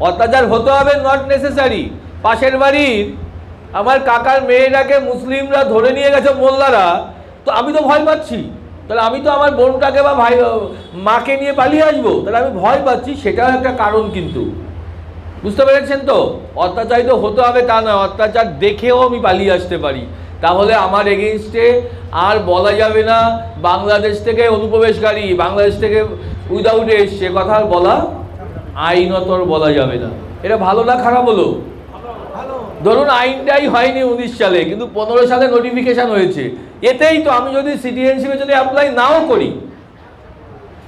অত্যাচার হতে হবে নট নেসেসারি পাশের বাড়ির আমার কাকার মেয়েটাকে মুসলিমরা ধরে নিয়ে গেছে মোল্লারা, তো আমি তো ভয় পাচ্ছি। তাহলে আমি তো আমার বোনটাকে বা ভাই, মাকে নিয়ে পালিয়ে আসব। তাহলে আমি ভয় পাচ্ছি, সেটাও একটা কারণ কিন্তু। বুঝতে পেরেছেন তো? অত্যাচারিত হতে হবে, তা নয়। অত্যাচার দেখেও আমি পালিয়ে আসতে পারি। তাহলে আমার এগেনস্টে আর বলা যাবে না, বাংলাদেশ থেকে অনুপ্রবেশকারী, বাংলাদেশ থেকে উইদাউট উইদাউটে এসছে। কথা বলা আইনতর বলা যাবে না। এটা ভালো না খারাপ হলো? ধরুন আইনটাই হয়নি উনিশ সালে, কিন্তু পনেরো সালে নোটিফিকেশন হয়েছে। এতেই তো আমি যদি সিটিজেনশিপে যদি অ্যাপ্লাই নাও করি,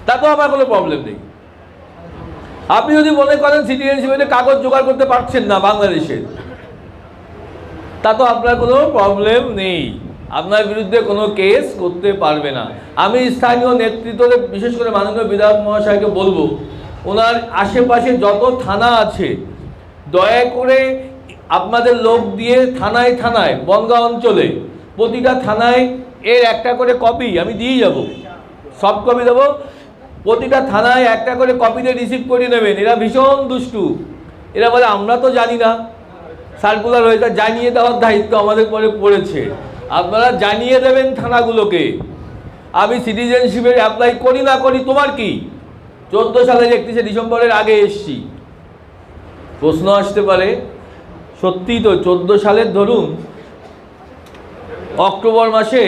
তাতেও আমার কোনো প্রবলেম নেই। আপনি যদি মনে করেন সিটিজেনশিপে কাগজ জোগাড় করতে পারছেন না বাংলাদেশের তা তো আপনার কোনো প্রবলেম নেই। আপনার বিরুদ্ধে কোনো কেস করতে পারবে না। আমি স্থানীয় নেতৃত্বকে বিশেষ করে মাননীয় বিধায়ক মহাশয়কে বলব ওনার আশেপাশে যত থানা আছে, দয়া করে আপনাদের লোক দিয়ে থানায় থানায়, বনগাঁ অঞ্চলে, প্রতিটা থানায় এর একটা করে কপি আমি দিয়ে যাব। সব কপি দেবো। প্রতিটা থানায় একটা করে কপিতে রিসিভ করে নেবেন। এরা ভীষণ দুষ্টু। এরা বলে, আমরা তো জানি না। সার্কুলার হয়ে তা জানিয়ে দেওয়ার দায়িত্ব আমাদের পরে পড়েছে। আপনারা জানিয়ে দেবেন থানাগুলোকে। আমি সিটিজেনশিপের অ্যাপ্লাই করি না করি, তোমার কি? চোদ্দ সালের একত্রিশে ডিসেম্বরের আগে এসছি। প্রশ্ন আসতে পারে, সত্যি তো চোদ্দ সালের ধরুন, অক্টোবর মাসে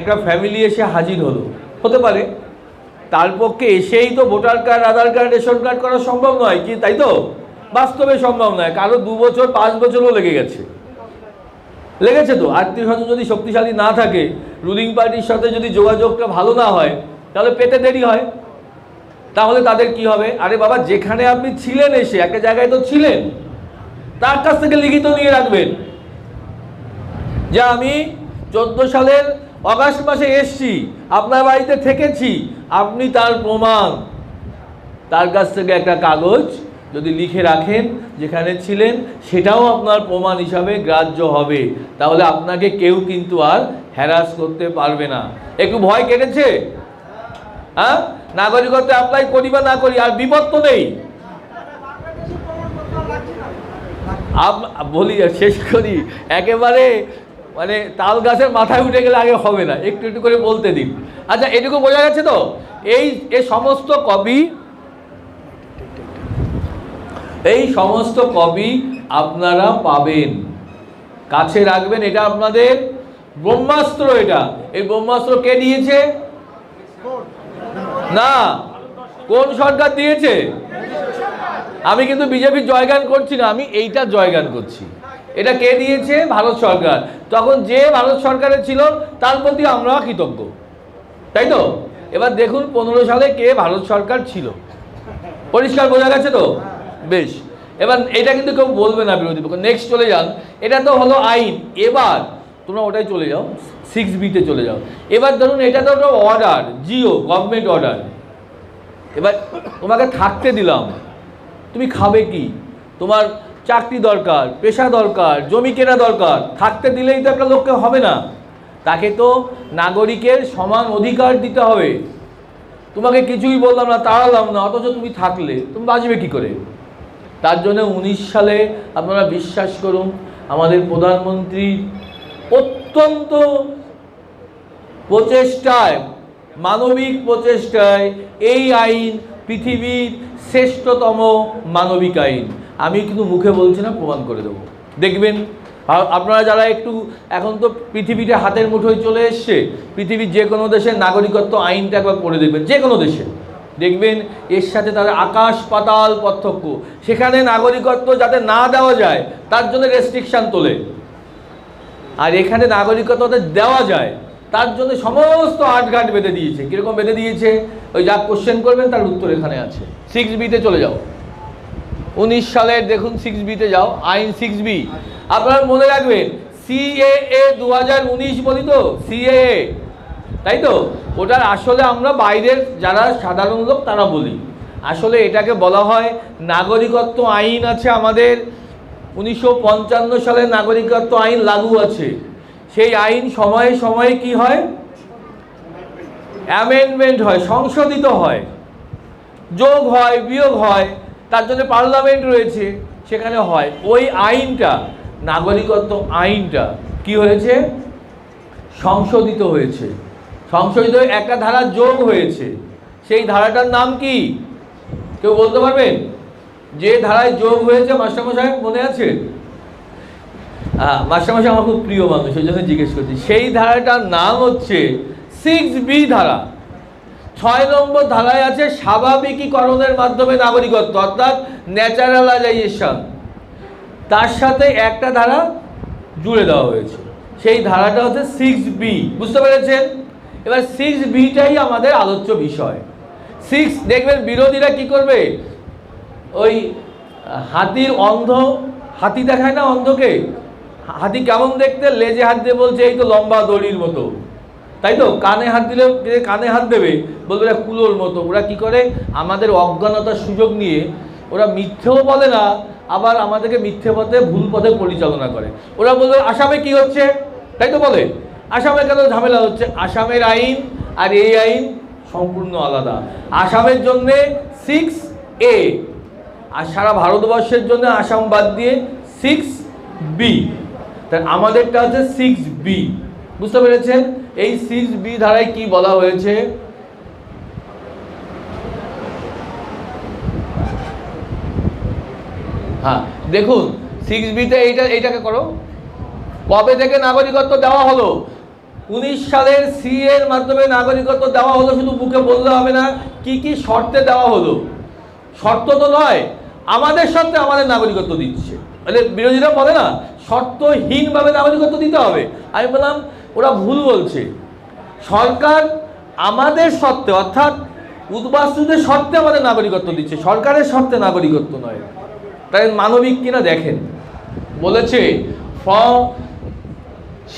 একটা ফ্যামিলি এসে হাজির হলো। হতে পারে। তার পক্ষে এসেই তো voter card Aadhaar card ration card করা সম্ভব নয় কি, তাই তো? বাস্তবে সম্ভব নয়, কারও দু বছর, পাঁচ বছরও লেগে গেছে। লেগেছে তো। আত্মীয় স্বজন যদি শক্তিশালী না থাকে রুলিং পার্টির সাথে যদি যোগাযোগটা ভালো না হয়, তাহলে পেতে দেরি হয়। তাহলে তাদের কি হবে? আরে বাবা, যেখানে আপনি ছিলেন এসে, একটা জায়গায় তো ছিলেন। তার কাছ থেকে লিখিত নিয়ে রাখবেন। যে আমি চোদ্দ সালের অগাস্ট মাসে এসছি, আপনার বাড়িতে থেকেছি, আপনি তার প্রমাণ। তার কাছ থেকে একটা কাগজ যদি লিখে রাখেন, যেখানে ছিলেন, সেটাও আপনার প্রমাণ হিসাবে গ্রাহ্য হবে। তাহলে আপনাকে কেউ কিন্তু আর হ্যারাস করতে পারবে না। একটু ভয় কেটেছে? হ্যাঁ? নাগরিকত্ব অ্যাপ্লাই করি বা না করি, আর বিপদ তো নেই। বলি, শেষ করি। একেবারে মানে তাল গাছের মাথায় উঠে গেলে আগে হবে না। একটু একটু করে বলতে দিন। আচ্ছা এটুকু বোঝা গেছে তো? এই এ সমস্ত কবি, এই সমস্ত কবি আপনারা পাবেন। কাছে রাখবেন, এটা আপনাদের ব্রহ্মাস্ত্র এটা। এই ব্রহ্মাস্ত্র কে দিয়েছে? না, কোন সরকার দিয়েছে? আমি কিন্তু বিজেপির জয়গান করছি না, আমি এইটা জয়গান করছি। এটা কে দিয়েছে? ভারত সরকার। তখন যে ভারত সরকারে ছিল, তার প্রতি আমরা কৃতজ্ঞ। তাই তো? এবার দেখুন পনেরো সালে কে ভারত সরকার ছিল। পরিষ্কার বোঝা গেছে তো? বেশ। এবার এটা কিন্তু কেউ বলবে না বিরোধী পক্ষ। নেক্সট চলে যান। এটা তো হলো আইন। এবার তোমরা ওটাই চলে যাও সিক্স বিতে চলে যাও। এবার ধরুন এটা তো একটা অর্ডার জিও গভর্নমেন্ট অর্ডার এবার তোমাকে থাকতে দিলাম। তুমি খাবে কি? তোমার চাকরি দরকার, পেশা দরকার, জমি কেনা দরকার। থাকতে দিলেই তো একটা লোককে হবে না। তাকে তো নাগরিকের সমান অধিকার দিতে হবে। তোমাকে কিছুই বললাম না, তাড়ালাম না, অথচ তুমি থাকলে, তুমি বাঁচবে কি করে? তার জন্য উনিশ সালে আপনারা বিশ্বাস করুন, আমাদের প্রধানমন্ত্রী অত্যন্ত প্রচেষ্টায়, মানবিক প্রচেষ্টায় এই আইন পৃথিবীর শ্রেষ্ঠতম মানবিক আইন। আমি কিন্তু মুখে বলছি না, প্রমাণ করে দেবো। দেখবেন আপনারা যারা একটু এখন তো পৃথিবীটা হাতের মুঠোয় চলে এসছে, পৃথিবীর যে কোনো দেশের নাগরিকত্ব আইনটা একবার পড়ে দেখবেন, যে কোনো দেশে। দেখবেন, এর সাথে তাদের আকাশ পাতাল পার্থক্য। সেখানে নাগরিকত্ব যাতে না দেওয়া যায়, তার জন্য রেস্ট্রিকশান তোলে। আর এখানে নাগরিকত্ব দেওয়া যায়। তার জন্য সমস্ত আটঘাট বেঁধে দিয়েছে। কীরকম বেঁধে দিয়েছে? ওই যা কোশ্চেন করবেন, তার উত্তর এখানে আছে। সিক্স বিতে চলে যাও। উনিশ সালের, দেখুন সিক্স বিতে যাও। আইন সিক্স বি আপনারা মনে রাখবেন সিএএ দু হাজার উনিশ বলি তো? সিএএ তাই তো? ওটার আসলে আমরা বাইরের যারা সাধারণ লোক, তারা বলি। আসলে এটাকে বলা হয় নাগরিকত্ব আইন আছে আমাদের। উনিশশো পঞ্চান্ন সালে নাগরিকত্ব আইন লাগু আছে। সেই আইন সময়ে সময়ে কি হয়? অ্যামেন্ডমেন্ট হয়, সংশোধিত হয়। যোগ হয়, বিয়োগ হয়, তার জন্য পার্লামেন্ট রয়েছে, সেখানে হয়। ওই আইনটা, নাগরিকত্ব আইনটা কি হয়েছে? সংশোধিত হয়েছে। সংশোধিত একটা ধারা যোগ হয়েছে। সেই ধারাটার নাম কি? কেউ বলতে পারবেন? যে ধারায় যোগ হয়েছে মাস্টারমশাই, মনে আছে? মাস্টারমশাই আমার খুব প্রিয় মানুষ ওই জন্য জিজ্ঞেস করছি। সেই ধারাটার নাম হচ্ছে সিক্স বি ধারা। ছয় নম্বর ধারায় আছে স্বাভাবিকীকরণের মাধ্যমে নাগরিকত্ব, অর্থাৎ ন্যাচারালাইজেশন। তার সাথে একটা ধারা জুড়ে দেওয়া হয়েছে। সেই ধারাটা হচ্ছে সিক্স বি বুঝতে পেরেছেন? এবার সিক্স বিটাই আমাদের আলোচ্য বিষয়। সিক্স দেখবেন বিরোধীরা কি করবে? ওই, হাতির অন্ধ, হাতি দেখায় না অন্ধকে? হাতি কেমন দেখতে? লেজে হাত দিয়ে বলছে, এই তো লম্বা দড়ির মতো। তাই তো? কানে হাত দিলে কানে হাত দেবে, বলবে এটা কুলোর মতো। ওরা কি করে? আমাদের অজ্ঞানতার সুযোগ নিয়ে ওরা মিথ্যেও বলে না, আবার আমাদেরকে মিথ্যে পথে, ভুল পথে পরিচালনা করে। ওরা বলবে, আসামে কি হচ্ছে? তাই তো বলে। আসামে কেন ঝামেলা হচ্ছে? আসামের আইন আর এই আইন সম্পূর্ণ আলাদা। আসামের জন্যে সিক্স এ আর সারা ভারতবর্ষের জন্য আসাম বাদ দিয়ে সিক্স বি তাই আমাদেরটা হচ্ছে সিক্স বি বুঝতে পেরেছেন? এই সিক্স বি ধারায় কি বলা হয়েছে? হ্যাঁ দেখুন সিক্স বিতে এইটা, এইটাকে করো। কবে থেকে নাগরিকত্ব দেওয়া হলো? উনিশ সালের সি এর মাধ্যমে নাগরিকত্ব দেওয়া হলো, শুধু বুকে বললে হবে না, কি কি শর্তে দেওয়া হলো? শর্ত তো নয় আমাদের শর্তে আমাদের নাগরিকত্ব দিচ্ছে। মানে বিরোধীরা বলে না, শর্তহীনভাবে নাগরিকত্ব দিতে হবে। আমি বললাম, ওরা ভুল বলছে। সরকার আমাদের শর্তে অর্থাৎ উদ্বাস্তুদের শর্তে আমাদের নাগরিকত্ব দিচ্ছে। সরকারের শর্তে নাগরিকত্ব নয়। তাই মানবিক কিনা দেখেন। বলেছে from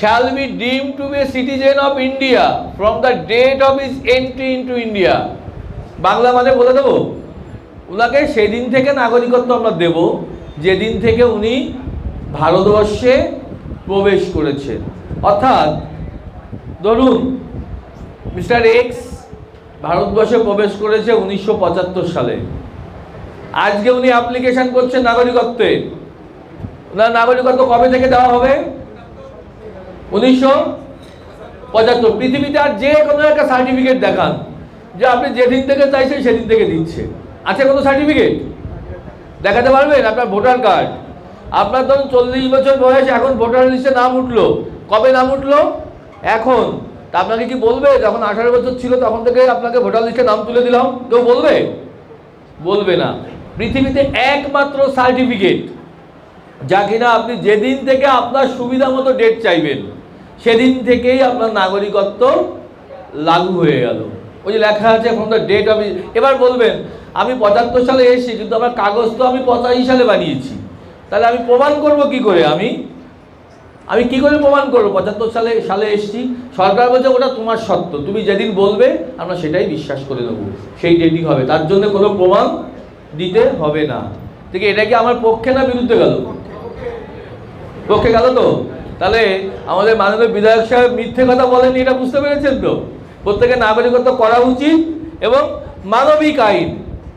shall be deemed to be citizen of India from the date of of entry into India. Bangla মানে বলে দেবো? ওনাকে সেদিন থেকে নাগরিকত্ব আমরা দেব, যেদিন থেকে উনি ভারতবর্ষে প্রবেশ করেছেন। অর্থাৎ, ধরুন, মিস্টার এক্স ভারতবর্ষে প্রবেশ করেছে উনিশশো পঁচাত্তর সালে। আজকে উনি অ্যাপ্লিকেশন করছেন নাগরিকত্বে। ওনার নাগরিকত্ব কবে থেকে দেওয়া হবে? উনিশশো পঁচাত্তর। পৃথিবীতে আর যে কোনো একটা সার্টিফিকেট দেখান, যে আপনি যেদিন থেকে চাইছেন সেদিন থেকে দিচ্ছে। আছে কোনো সার্টিফিকেট দেখাতে পারবেন আপনার ভোটার কার্ড? আপনার ধরুন চল্লিশ বছর বয়স, এখন ভোটার লিস্টে নাম উঠল। কবে নাম উঠল? এখন। তা আপনাকে কি বলবে? যখন আঠারো বছর ছিল, তখন থেকে আপনাকে ভোটার লিস্টে নাম তুলে দিলাম। কেউ বলবে? বলবে না। পৃথিবীতে একমাত্র সার্টিফিকেট যা কিনা আপনি যেদিন থেকে আপনার সুবিধা মতো ডেট চাইবেন, সেদিন থেকেই আপনার নাগরিকত্ব লাগু হয়ে গেল। ওই যে লেখা আছে ফ্রম দ্য ডেট অফ এবার বলবেন আমি পঁচাত্তর সালে এসেছি, কিন্তু আমার কাগজ তো আমি পঁচাশি সালে বানিয়েছি। তাহলে আমি প্রমাণ করব কি করে আমি? আমি কি করে প্রমাণ করব? পঁচাত্তর সালে সালে এসেছি। সরকার বলছে, ওটা তোমার সত্য। তুমি যেদিন বলবে, আমরা সেটাই বিশ্বাস করে নেব। সেই ডেটই হবে। তার জন্য কোনো প্রমাণ দিতে হবে না। ঠিক এটা কি আমার পক্ষে না বিরুদ্ধে গেল? পক্ষে গেল তো? তাহলে আমাদের মাননীয় বিধায়ক সাহেব মিথ্যে কথা বলেনি এটা বুঝতে পেরেছেন তো? প্রত্যেকের নাগরিকত্ব করা উচিত এবং মানবিক আইন।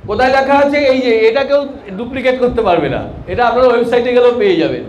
কোথায় লেখা আছে এই যে এটা কেউ ডুপ্লিকেট করতে পারবে না। এটা আপনার ওয়েবসাইটে গেলেও পেয়ে যাবেন।